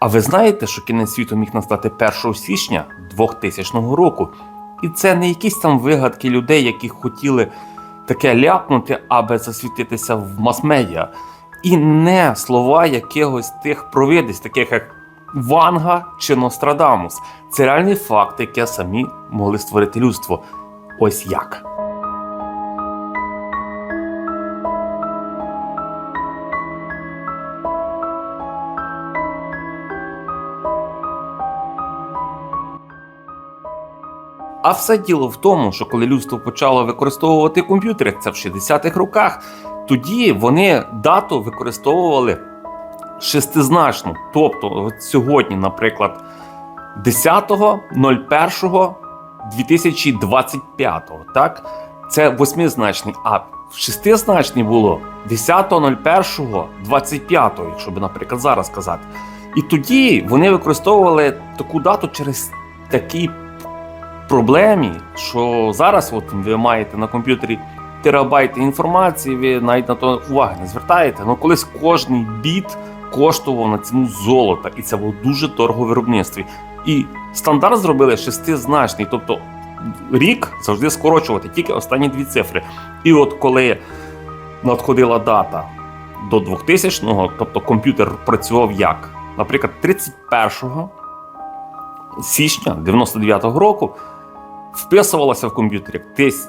А ви знаєте, що кінець світу міг настати 1 січня 2000 року? І це не якісь там вигадки людей, які хотіли таке ляпнути, аби засвітитися в мас-медіа. І не слова якихось тих провидець, таких як Ванга чи Нострадамус. Це реальний факт, яке самі могли створити людство. Ось як. А все діло в тому, що коли людство почало використовувати комп'ютери, це в 60-х роках, тоді вони дату використовували шестизначну. Тобто, от сьогодні, наприклад, 10.01.2025, так? Це восьмизначний, а шестизначний було 10.01.25, якщо би, наприклад, зараз сказати. І тоді вони використовували таку дату через такий проблемі, що зараз от ви маєте на комп'ютері терабайти інформації, ви навіть на то уваги не звертаєте. Ну колись кожний біт коштував на ціну золота, і це було дуже дорого в виробництві. І стандарт зробили шестизначний, тобто рік завжди скорочувати, тільки останні дві цифри. І от коли надходила дата до 2000-го, тобто комп'ютер працював як? Наприклад, 31 січня 99-го року вписувалося в комп'ютері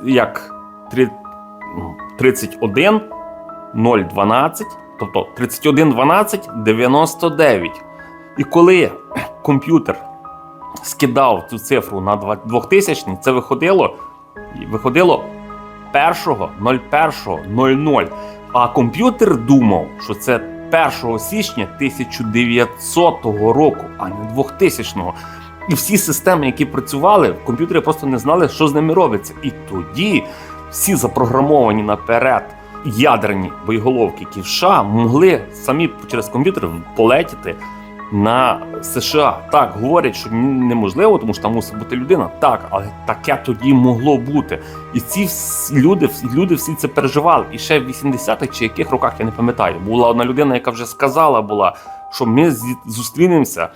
як три- ну, 31 012, тобто 31 12 99. І коли комп'ютер скидав цю цифру на два- 2000, це виходило, виходило 1.01.00. А комп'ютер думав, що це 1 січня 1900 року, а не 2000-го. І всі системи, які працювали, комп'ютери просто не знали, що з ними робиться. І тоді всі запрограмовані наперед ядерні боєголовки, США могли самі через комп'ютер полетіти на США. Так, говорять, що неможливо, тому що там мусить бути людина. Так, але таке тоді могло бути. І ці люди, люди всі це переживали. І ще в 80-х чи яких роках я не пам'ятаю. Була одна людина, яка вже сказала була, що ми зустрінемося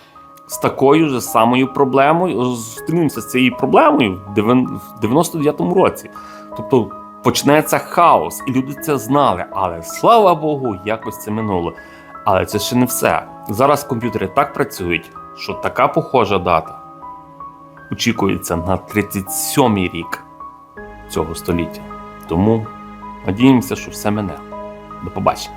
з такою ж самою проблемою, зустрінемося з цією проблемою в девен- 99-му році. Тобто почнеться хаос, і люди це знали. Але слава Богу, якось це минуло. Але це ще не все. Зараз комп'ютери так працюють, що така похожа дата очікується на 37-й рік цього століття. Тому надіємося, що все мене. До побачення.